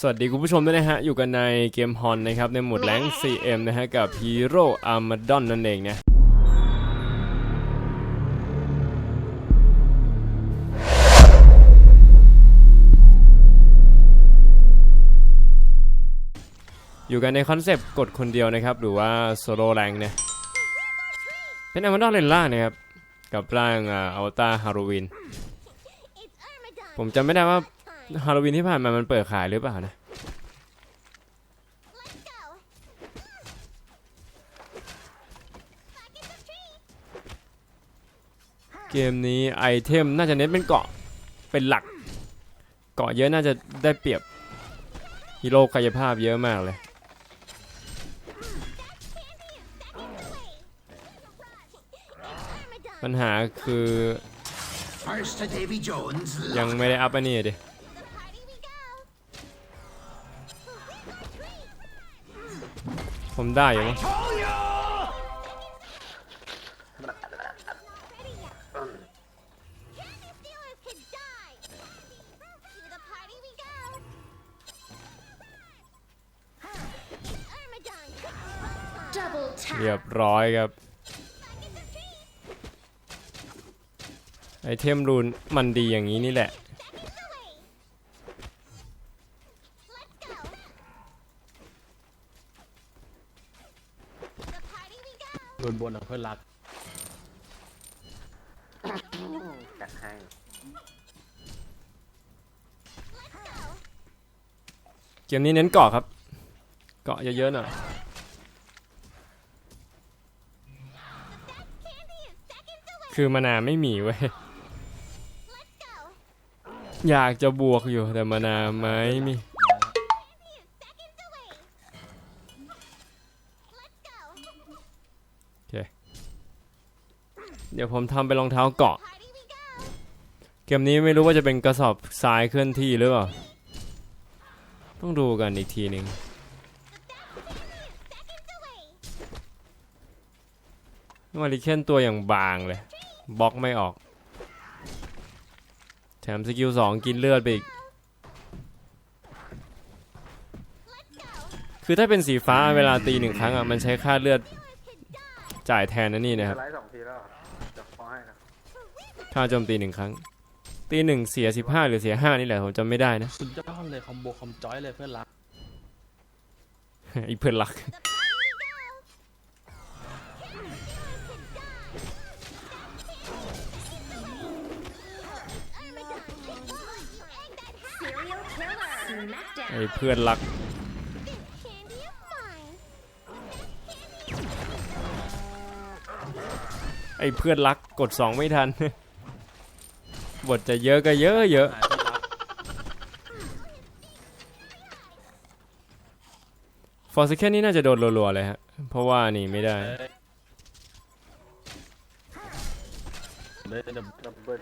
สวัสดีคุณผู้ชมด้วยนะฮะ อยู่กันในเกมฮอนนะครับ ในหมวดแรงค์ CM นะฮะ กับ Hero Armageddon นั่นเองนะอยู่กันในคอนเซปต์กดคนเดียวนะครับ หรือว่าโซโล่แรงเนี่ย เป็นอาร์มาดอนเลนล่างนะครับ กับร่างอวตารฮาโลวีนผมจำไม่ได้ว่า ฮาโลวีนที่ผ่านมามันเปิดขายหรือเปล่านะเกมนี้ไอเทมน่าจะเน้นเป็นเกาะเป็นหลัก เกาะเยอะน่าจะได้เปรียบฮีโร่กายภาพเยอะมากเลยปัญหาคือยังไม่ได้อัพอันนี้ดิ ผมได้อยู่มั้งเรียบร้อยครับ ไอเทมรูนมันดีอย่างนี้นี่แหละ บนบนๆอะเพื่อนรัก จัดให้เกมนี้เน้นเกาะครับ เกาะเยอะๆหน่อย คือมานาวไม่มีเว้ย อยากจะบวกอยู่แต่มานาวไม่มี เดี๋ยวผมทำเป็นรองเท้าเกาะ เกมนี้ไม่รู้ว่าจะเป็นกระสอบทรายเคลื่อนที่หรือเปล่า ต้องดูกันอีกทีหนึ่งมาริเคนตัวอย่างบางเลยบล็อกไม่ออก แถมสกิลสองกินเลือดไปอีก คือถ้าเป็นสีฟ้าเวลาตีหนึ่งครั้งอะ มันใช้ค่าเลือดจ่ายแทนนะนี่นะครับ ค่าโจมตีหนึ่งครั้ง ตีหนึ่งเสียสิบห้าหรือเสียห้านี่แหละผมจำไม่ได้นะ สุดยอดเลยคอมโบคอมจอยเลยเพื่อนรักอีเพื่อนรัก Serial killer. Smackdown. ไอ้เพื่อนรักไอ้เพื่อนรักกดสองไม่ทัน บทจะเยอะก็เยอะเยอะหายเพื่อนรักฟอร์ซิเคนนี่น่าจะโดนรัวๆเลยฮะ เพราะว่านี่ไม่ได้เอ้ยเดี๋ยวดับเบิ้ล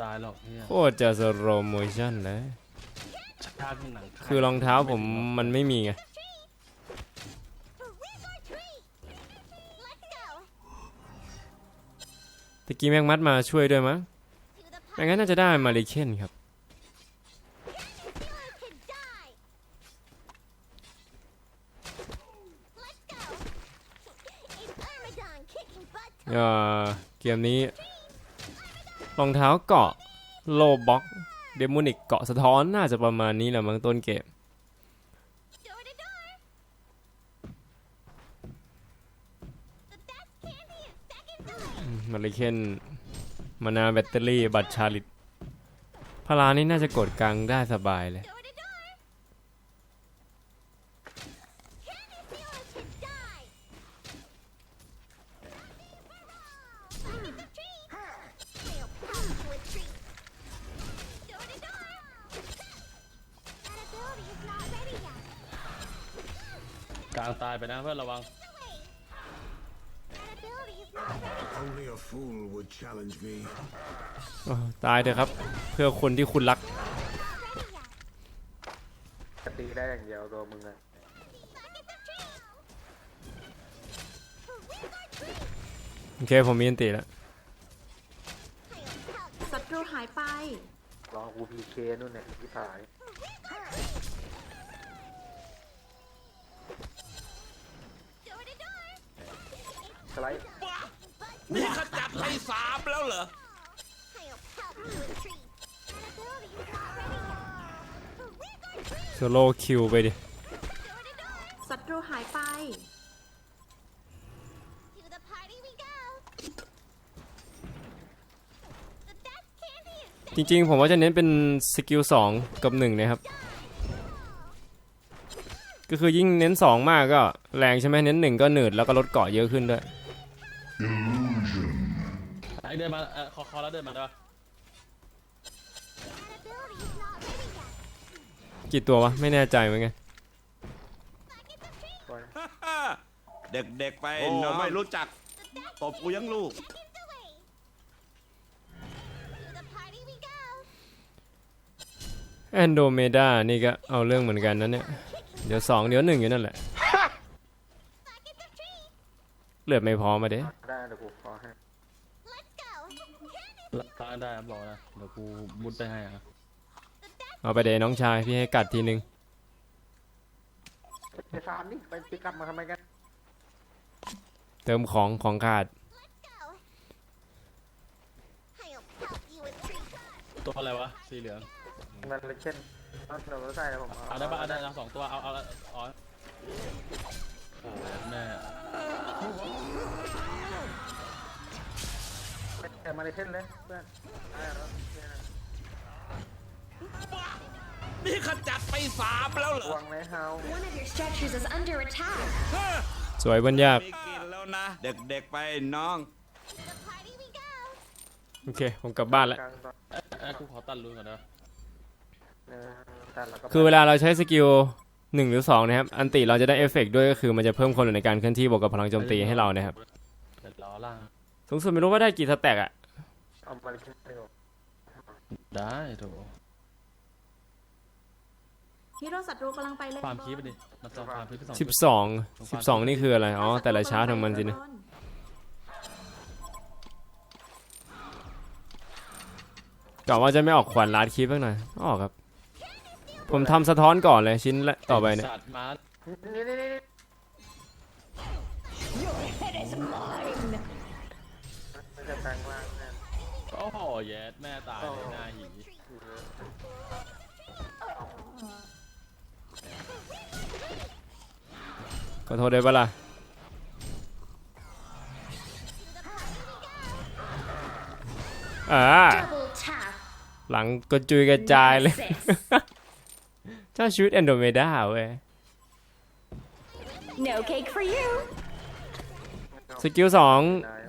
ตายหรอกเนี่ยโคตรจะสโลโมชั่นเลยชาติหนังขาดคือรองเท้าผมมันไม่มีไง ตะกี้แม็กมัดมาช่วยด้วยมั้งไม่งั้นน่าจะได้มาริเคนครับ เออเกมนี้รองเท้าเกาะโลบ็อกเดมอนิกเกาะสะท้อนน่าจะประมาณนี้แหละมั้งต้นเกม มา ริเคนมานาแบตเตอรี่ บัตรชาลิตพลานี่น่าจะกดกลางได้สบายเลย Only a fool would challenge me. โอ้ตายเถอะครับ เพื่อคนที่คุณรัก จะตีได้อย่างเดียวตัวมึงอะโอเค ผมมีอันติแล้ว ศัตรูหายไป รอกูพีเคนู่นเนี่ยที่ผายสไลด์ นี่ขจัดไปสามแล้วเหรอ โซโล่คิวไปดิ ศัตรูหายไป To the party we go. The best candy is จริงๆ ผมว่าจะเน้นเป็นสกิลสองกับหนึ่งนะครับ ก็คือยิ่งเน้นสองมากก็แรงใช่ไหมเน้นหนึ่งก็หนืดแล้วก็ลดเกาะเยอะขึ้นด้วยไอ เดินมาเออคอคอแล้วเดินมาได้ปะ ability is not ready yet. กี่ตัววะ ไม่แน่ใจเหมือนกันตัวนะเด็กๆไปน้องไม่รู้จักตบกูยังลูก Seconds away. To the party we go. แอนโดเมดานี่ก็เอาเรื่องเหมือนกันนะเนี่ย เดี๋ยวสองเดี๋ยวหนึ่งอยู่นั่นแหละ Seconds of treat. เลือดไม่พอมาเด้ได้เดี๋ยวกูขอให้ Let's go. Candy ตายได้ครับรอนะเดี๋ยวกูมุดไปให้อะเอาไปเดน้องชายพี่ให้กัดทีนึงไปฟาร์มนี่ไปปิกอัพมาทำไมกันเติมของของขาด go. I'll help you with treat. ตัวอะไรวะสีเหลืองมันเลยเช่นเอาเราใส่แล้วผมเอาได้ปะเอาได้เอาสองตัวเอาเอาเอาอ๋อโอ้แม่ แต่มาเลยเช่นเลยเพื่อนได้แล้วเนี่ยนี่ขจัดไปสามแล้วเหรอวางไว้เฮา One of your structures is under attack. สวยบนยากมีกินแล้วนะ เด็กๆไปน้อง The party we go. โอเค ผมกลับบ้านแล้วกลางตอนเอ้ยเอ้ยกูขอตัดรูนก่อนนะเออตัดแล้วก็คือเวลาเราใช้สกิลหนึ่งหรือสองนะครับ อันติเราจะได้เอฟเฟกต์ด้วยก็คือมันจะเพิ่มความเร็วในการเคลื่อนที่บวกกับพลังโจมตีให้เรานะครับ เดี๋ยวรอล่าง สูงสุดไม่รู้ว่าได้กี่สแต็กอะเอามาเลยเช่นเดียวได้โถฮีโร่ศัตรูกำลังไปเล่นฟาร์มบอลคีบไปดิมันสองฟาร์มคีบไปสองสิบสองสิบสองนี่คืออะไร อ๋อ แต่ละชาร์จของมันสินะกะว่าจะไม่ออกขวัญลาดคลิปบ้างหน่อยออกครับ ผมทำสะท้อนก่อนเลยชิ้นละต่อไปเนี่ย สัตว์มานี่นี่นี่นี่มัน จะแปลงร่างแน่โอ้โหแย่แม่ตายเลยหน้าหีขอโทษได้ปะล่ะอ่า Double tap. หลังกระจุยกระจายเลย Six. เจ้าชีวิตแอนโดเมดาเว้ย No cake for you. สกิลสอง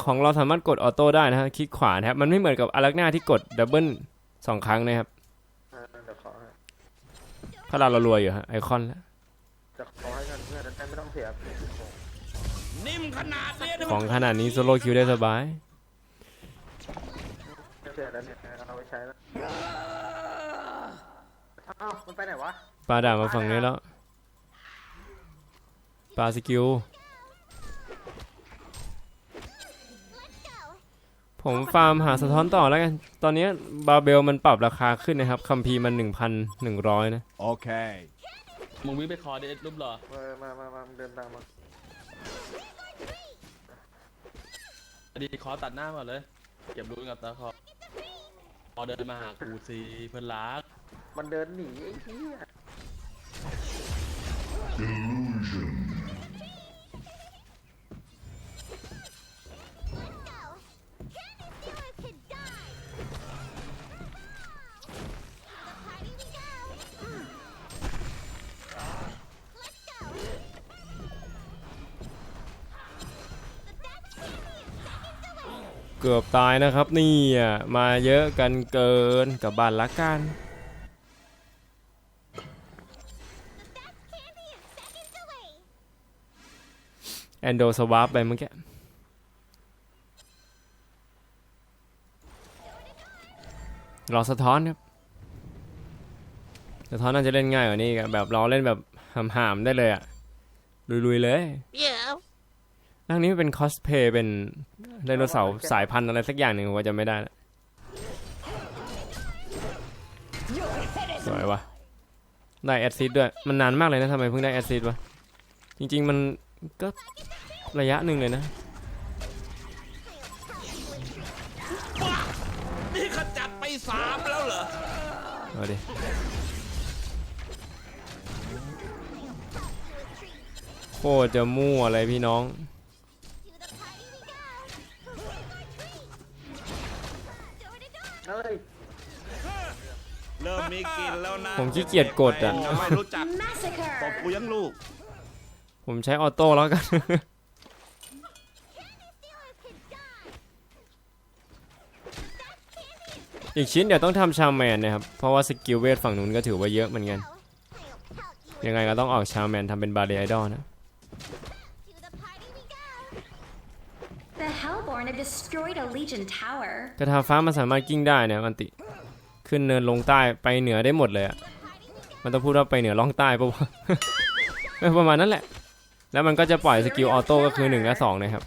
ของเราสามารถกดออโต้ได้นะฮะคลิกขวานะครับ มันไม่เหมือนกับอารักหน้าที่กดดับเบิลสองครั้งนะครับเออเดี๋ยวขอให้ถ้าเราเรารวยอยู่ฮะไอคอนแล้วจะขอให้กันเพื่อนแต่ไม่ต้องเสียนิ่มขนาดเนี้ยของขนาดนี้โซโล่คิวได้สบายไม่เสียแล้วเนี่ยเอาไปใช้แล้วอ้าวมันไปไหนวะปลาด่ามาฝั่งนี้แล้วปลาสกิล ผมฟาร์มหาสะท้อนต่อแล้วกัน ตอนนี้บาเบลมันปรับราคาขึ้นนะครับ คัมภีร์มัน 1,100 นะโอเคมึงวิ่งไปคอเดรูปเหรอมามามามาเดินตามมาดีคอตัดหน้ามาเลย เก็บรูนกับตาคอพอเดินมาหากูสิเพื่อนรักมันเดินหนีไอ้เหี้ย เกือบตายนะครับนี่อะมาเยอะกันเกินกับบ้านละกันแอนโดสวาร์ปไปเมื่อกี้รอสะท้อนครับ สะท้อนน่าจะเล่นง่ายกว่านี้ครับแบบเราเล่นแบบหามๆได้เลยอะลุยๆเลยร่างนี้เป็นคอสเพย์เป็นไดโนเสาร์สายพันธุ์อะไรสักอย่างหนึ่งผมว่าจะไม่ได้ละวยวะได้แอดซิดด้วย มันนานมากเลยนะทำไมเพิ่งได้แอดซิดวะ จริง ๆ มันก็ระยะหนึ่งเลยนะนี่ขจัดไปสามแล้วเหรอเอาดิโคตรจะมั่วเลยพี่น้อง เฮ้ยเริ่มมีกลินแล้วนะผมขี้เกียจกดอะเไม่รู้จัก Massacre. ตบกูยังลูก ผมใช้ออโต้แล้วกัน อีกชิ้นเดี๋ยวต้องทำชาแมนนะครับ เพราะว่าสกิลเวทฝั่งนู้นก็ถือว่าเยอะเหมือนกัน I'll help you ยังไงก็ต้องออกชาแมนทำเป็นบาเรียไอดอลนะ Hellborn have destroyed a Legion tower. กระทาฟ้ามันสามารถกิ้งได้เนี่ยมันติ ขึ้นเนินลงใต้ไปเหนือได้หมดเลยอะมันต้องพูดว่าไปเหนือล่องใต้ปะวะ ประมาณนั้นแหละ แล้วมันก็จะปล่อยสกิลออโต้ก็คือ1และ2นะครับ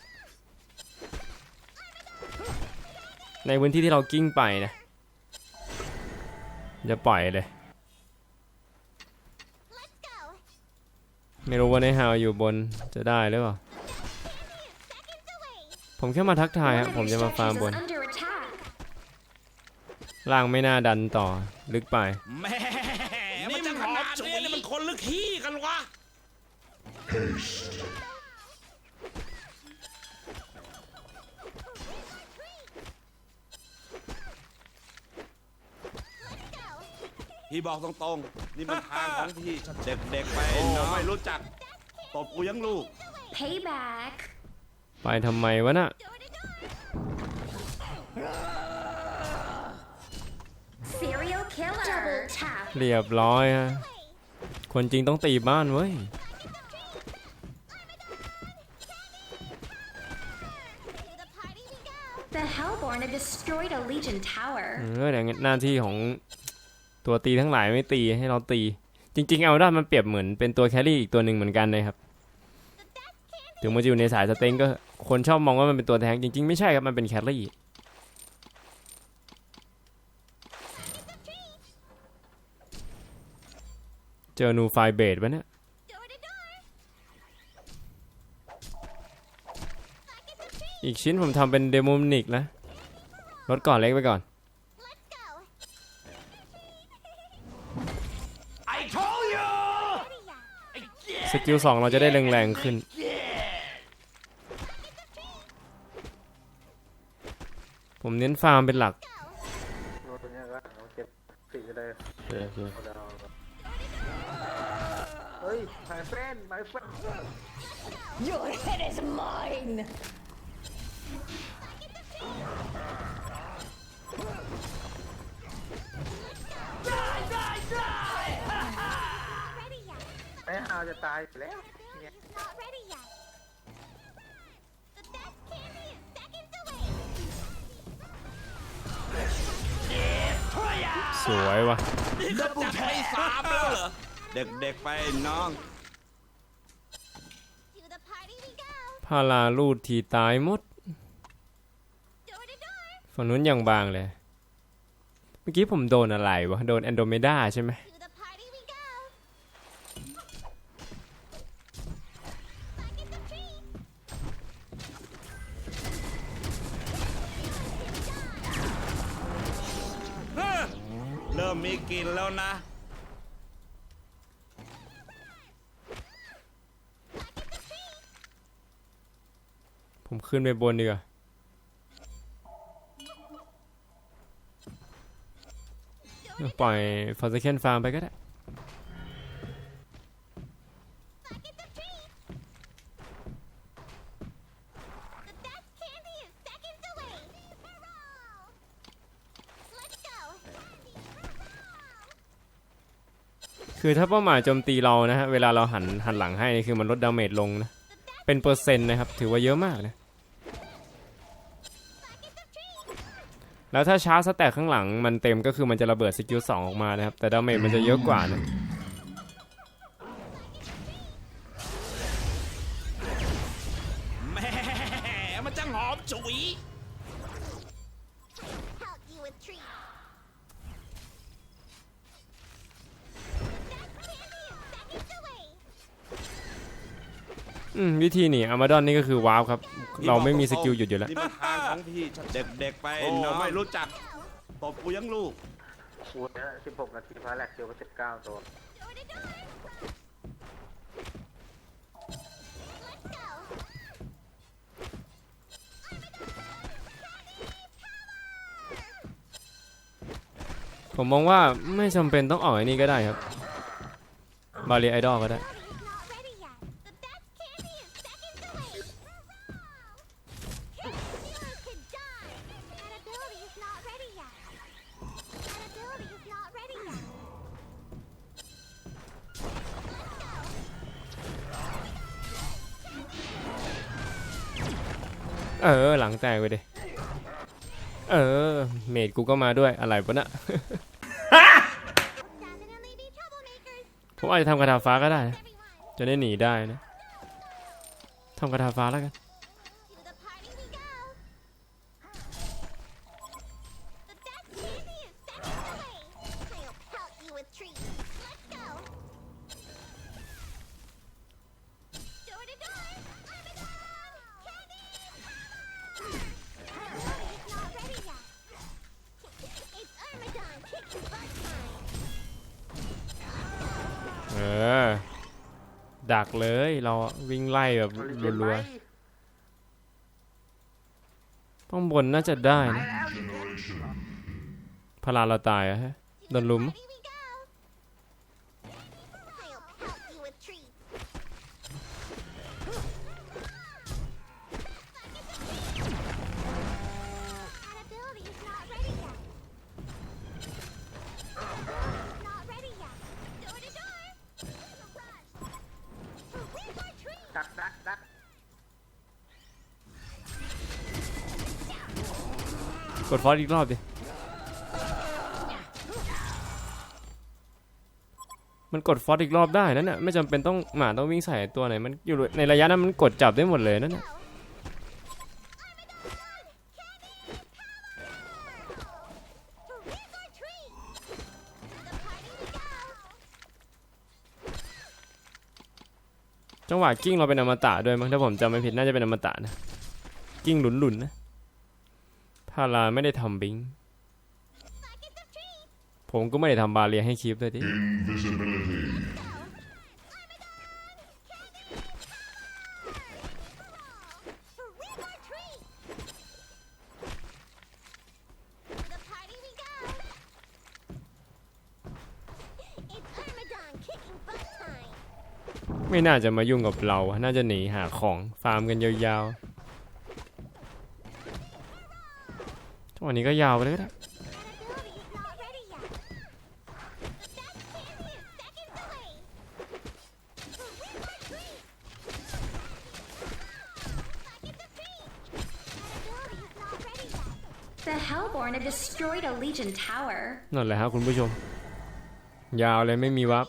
ในพื้นที่ที่เรากิ้งไปนะ จะปล่อยเลย ไม่รู้ว่าในฮาวอยู่บนจะได้หรือเปล่า ผมแค่มาทักทาย One ครับ of ผม your จะมาฟาร์ม structures บน is under attack. ล่างไม่น่าดันต่อลึกไปแม่มันจะขนาดนี้นี่มันคนลึกขี้กันวะ พี่บอกตรงๆ นี่มันทางของพี่เด็กๆไปน้องไม่รู้จัก ตบกูยังลูก Payback. ไปทำไมวะน่ะ Serial killer. Double tap. เรียบร้อยฮะ คนจริงต้องตีบ้านเว้ย To the party we go. The Hellborn have destroyed a Legion tower. เออแต่หน้าที่ของตัวตีทั้งหลายไม่ตีให้เราตี จริง ๆ เอาด้ามันเปรียบเหมือนเป็นตัวแครี่อีกตัวหนึ่งเหมือนกันนะครับ ถึงมันจะอยู่ในสายสเต็งก็คนชอบมองว่ามันเป็นตัวแทงจริงๆ ไม่ใช่ครับ มันเป็นแครี่เจอนูไฟเบดปะเนี่ย Door to door. อีกชิ้นผมทำเป็นเดโมนิกนะลดก่อนเล็กไปก่อน Let's go. ไอ้ทองอยู่สกิลสองเราจะได้แรงๆขึ้น ผมเน้นฟาร์มเป็นหลักโน้ตตัวเนี้ยก็เอาเก็บสีเลยโอเคโอเคเอาเดี๋ยวเอาเฮ้ยหายเฟ้นหายเฟ้น Your head is mine. ไอ้ฮาวจะตายอยู่แล้วเนี่ย Not ready yet. สวยว่ะนี่ขจัดไปสามแล้วเหรอ เด็กๆไปน้อง To the party we go. พาราลูดทีตายหมด Door to door. ฝั่งนู้นอย่างบางเลย เมื่อกี้ผมโดนอะไรวะ โดนแอนโดเมดาใช่ไหม มมีกินแล้วนะ ผมขึ้นไปบนดีกว่าเออปล่อยฟอร์เซเคนฟาร์มไปก็ได้ Like it's a treat. The best candy is seconds away. Hurrah! Let's go. คือถ้าเป้าหมายโจมตีเรานะฮะเวลาเราหันหันหลังให้นี่คือมันลดดาเมจลงนะเป็นเปอร์เซ็นต์นะครับ ถือว่าเยอะมากนะแล้วถ้าชาร์จสแต็กข้างหลังมันเต็มก็คือมันจะระเบิดสกิลสองออกมานะครับแต่ดาเมจมันจะเยอะกว่านะ อืมวิธีหนีอามาดอนนี่ก็คือว้าวครับ เราไม่มีสกิลหยุดอยู่แล้ว นี่มันทางของพี่เด็กๆไปน้อง ไม่รู้จักตบกูยังลูกกูเนี่ยสิบหกนาทีพาแหลกเดียวก็สิบเก้าตัวผมมองว่าไม่จำเป็นต้องออกไอ้นี่ก็ได้ครับ บาเรียไอดอลก็ได้ แตกไปดิ เออ เมดกูก็มาด้วยอะไรปะนะผมอาจจะทำกระดาฟ้าก็ได้นะจะได้หนีได้นะทำกระดาฟ้าแล้วกัน วิ่งไล่แบบมันเรียนไหมรัวๆต้องบนน่าจะได้นะพลาเราตายอะฮะโดนลุม ดฟอสอีกรอบดิ มันกดฟอสอีกรอบได้นั่นน่ะไม่จำเป็นต้องหมาต้องวิ่งใส่ตัวไหน มันอยู่ในระยะนั้นมันกดจับได้หมดเลยนั่นน่ะจังหวะกิ้งเราเป็นอมตะด้วยมั้งถ้าผมจำไม่ผิดน่าจะเป็นอมตะนะกิ้งหลุนๆนะ พาราไม่ได้ทำบิง ผมก็ไม่ได้ทำบาเรียให้คลิปเลยดิไม่น่าจะมายุ่งกับเรา น่าจะหนีหาของฟาร์มกันยาวๆ วะนี้ก็ยาวไปเลยก็ได้ That ability is not ready yet. The best candy is seconds away. Where's our treat? That ability is not ready yet. The Hellborn have destroyed a Legion tower. นั่นแหละครับคุณผู้ชม ยาวเลยไม่มีวับ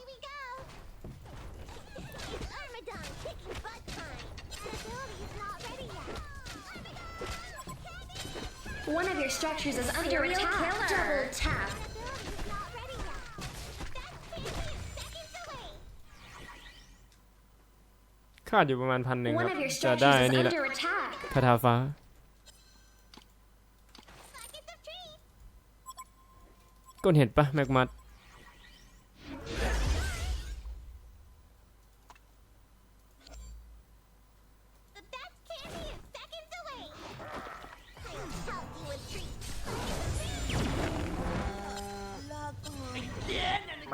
of your structures is under Serial attack. killer. Double tap. That ability is not ready yet. The best candy is seconds away. ขาดอยู่ประมาณพันหนึ่งค One รับ of your จะได้ structures is นี่แหละ under attack. คาถาฟ้า Seconds of treat. ก้นเห็ดปะแม็กมัด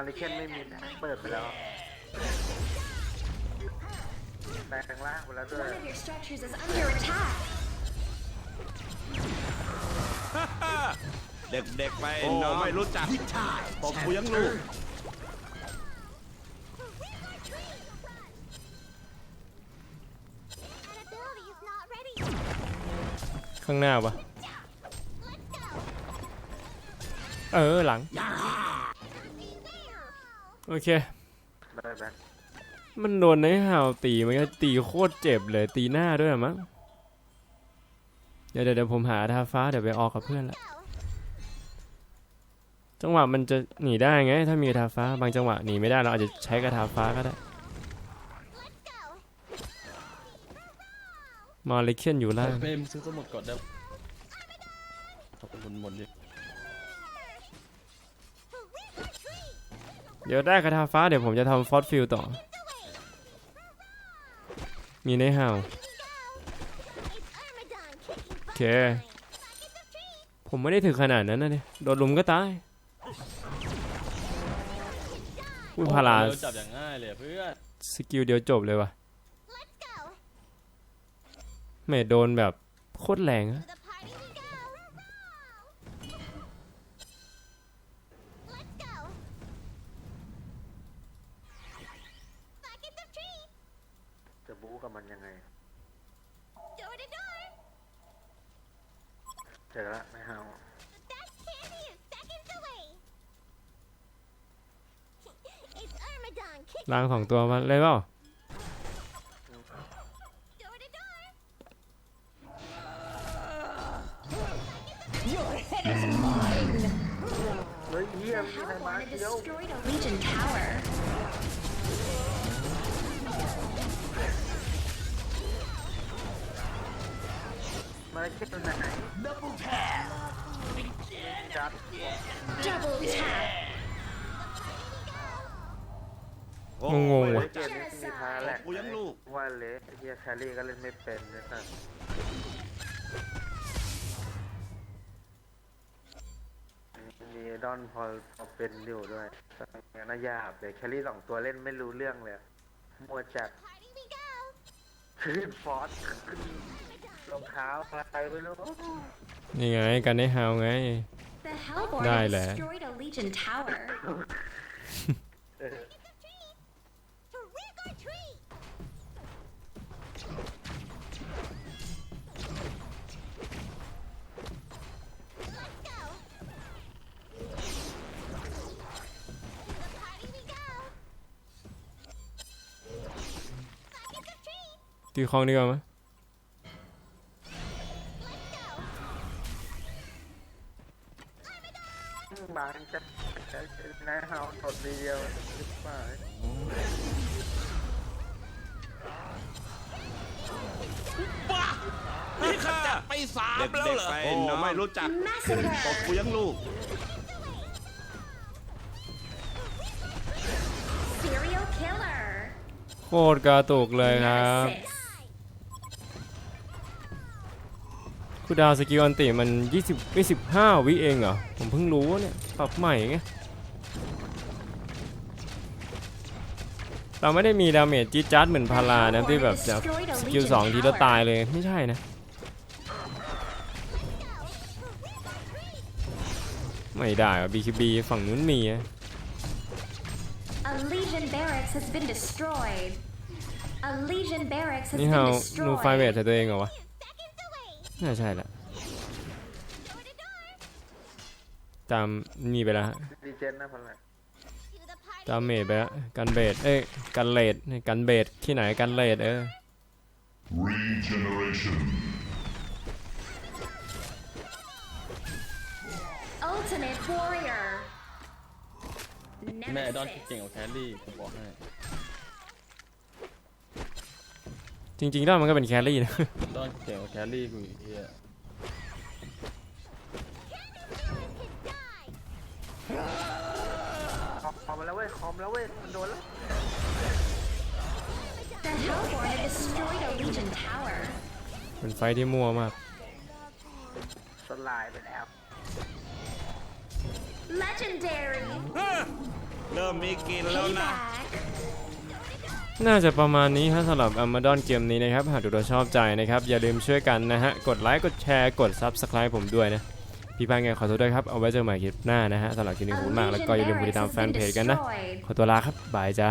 มาริเคนไม่มีนะเปิดไปแล้วแปลงร่างไปแล้วด้วย One of your structures is under attack. เด็กๆไปน้องไม่รู้จักตบกูยังลูก That ability is not ready yet. ข้างหน้าปะ Let's go. เออหลัง โอเค ได้แบ็คมันโดนในห่าวตีมันก็ตีโคตรเจ็บเลยตีหน้าด้วยอะมั้งเดี๋ยวเดี๋ยวเดี๋ยวผมหาทาฟ้าเดี๋ยวไปออกกับเพื่อนละจังหวะมันจะหนีได้ไง ถ้ามีกระทาฟ้าบางจังหวะหนีไม่ได้เราอาจจะใช้กระทาฟ้าก็ได้ Let's go. มาเลเคียนอยู่ล่างเปมซื้อสมุดกดได้ขอบคุณหมดดิ เดี๋ยวได้คาถาฟ้าเดี๋ยวผมจะทำฟอสฟิลต่อ มีในห่าวโอเค ผมไม่ได้ถึงขนาดนั้นนะเนี่ยโดนลุมก็ตายอุ้ยพาราโอ้โหจับอย่างง่ายเลยอะเพื่อนสกิลเดียวจบเลยว่ะไม่โดนแบบโคตรแรงอะ กับมันยังไง เจอละไม่เอาล้างสองตัวมาเลยเปล่า โอ้งงๆเฮ้ว่ะยเกมนี้มีพาแหละกูยังลูก ว่าเละไอ้เฮียแครี่ก็เล่นไม่เป็นเลยสัสมีดอนพอพอเป็นอยู่ด้วยงั้นน่ายาบเลยแครี่สองตัวเล่นไม่รู้เรื่องเลยมัวจัดขึ้นฟอสขึ้นรองเท้าอะไรไม่รู้นี่ไงกันในห่าวไง The Hellborn Đây have là- destroyed a Legion tower. ตีคลองดีกว่ามั้ยบางจะนายเฮาสดทีเดียวคิดว่านี่ข้าไปสามแล้วเหรอโอ้ไม่รู้จัก Massacre. กูยังลูก Serial killer. โคตรกระตุกเลยครับ คูดาวสกิลอันติมัน 20ไม่15วิเองเหรอ ผมเพิ่งรู้ว่าเนี่ย ปรับใหม่ไง เราไม่ได้มีดาเมจจี๊ดจ๊าดเหมือนพารานะที่แบบจะสกิลสองทีแล้วตายเลยไม่ใช่นะ ไม่ได้อะ BKB ฝั่งนู้นมีอะ A Legion barracks has been destroyed. A Legion barracks has นี่ been เฮาหนูไฟเวท destroyed. ใส่ตัวเองเหรอวะ น่าใช่ละตามนี่ไปแล้วฮะดีเจนนะพลังตามเมจไปแล้วกันเบดเอ้ยกันเลดกันเบดที่ไหนกันเลดเออ Regeneration. Ultimate warrior. แม่ไอดอน Nemesis. เก่งกว่าแคลรี่ผมบอกให้ จริงๆแล้วมันก็เป็นแครี่นะดอนเก่งกว่าแคลรี่กูอีกเฮียคอมมาแล้วเว้ยคอมแล้วเว้ยมันโดนแล้ว The Hellborn have destroyed a Legion tower. เป็นไฟที่มั่วมาก สลายไปแล้ว Legendary. เริ่มมีกลินแล้วนะ Payback. น่าจะประมาณนี้ครับสำหรับ Amadon เกมนี้นะครับ หากทุกท่านชอบใจนะครับ อย่าลืมช่วยกันนะฮะ กดไลค์ กดแชร์ กด Subscribe ผมด้วยนะ พี่พายไงขอโทษด้วยครับ เอาไว้เจอกันใหม่คลิปหน้านะฮะสำหรับคลิปนี้ขอบคุณมาก แล้วก็อย่าลืมกดติดตามแฟนเพจกันนะ ขอตัวลาครับ บายจ้า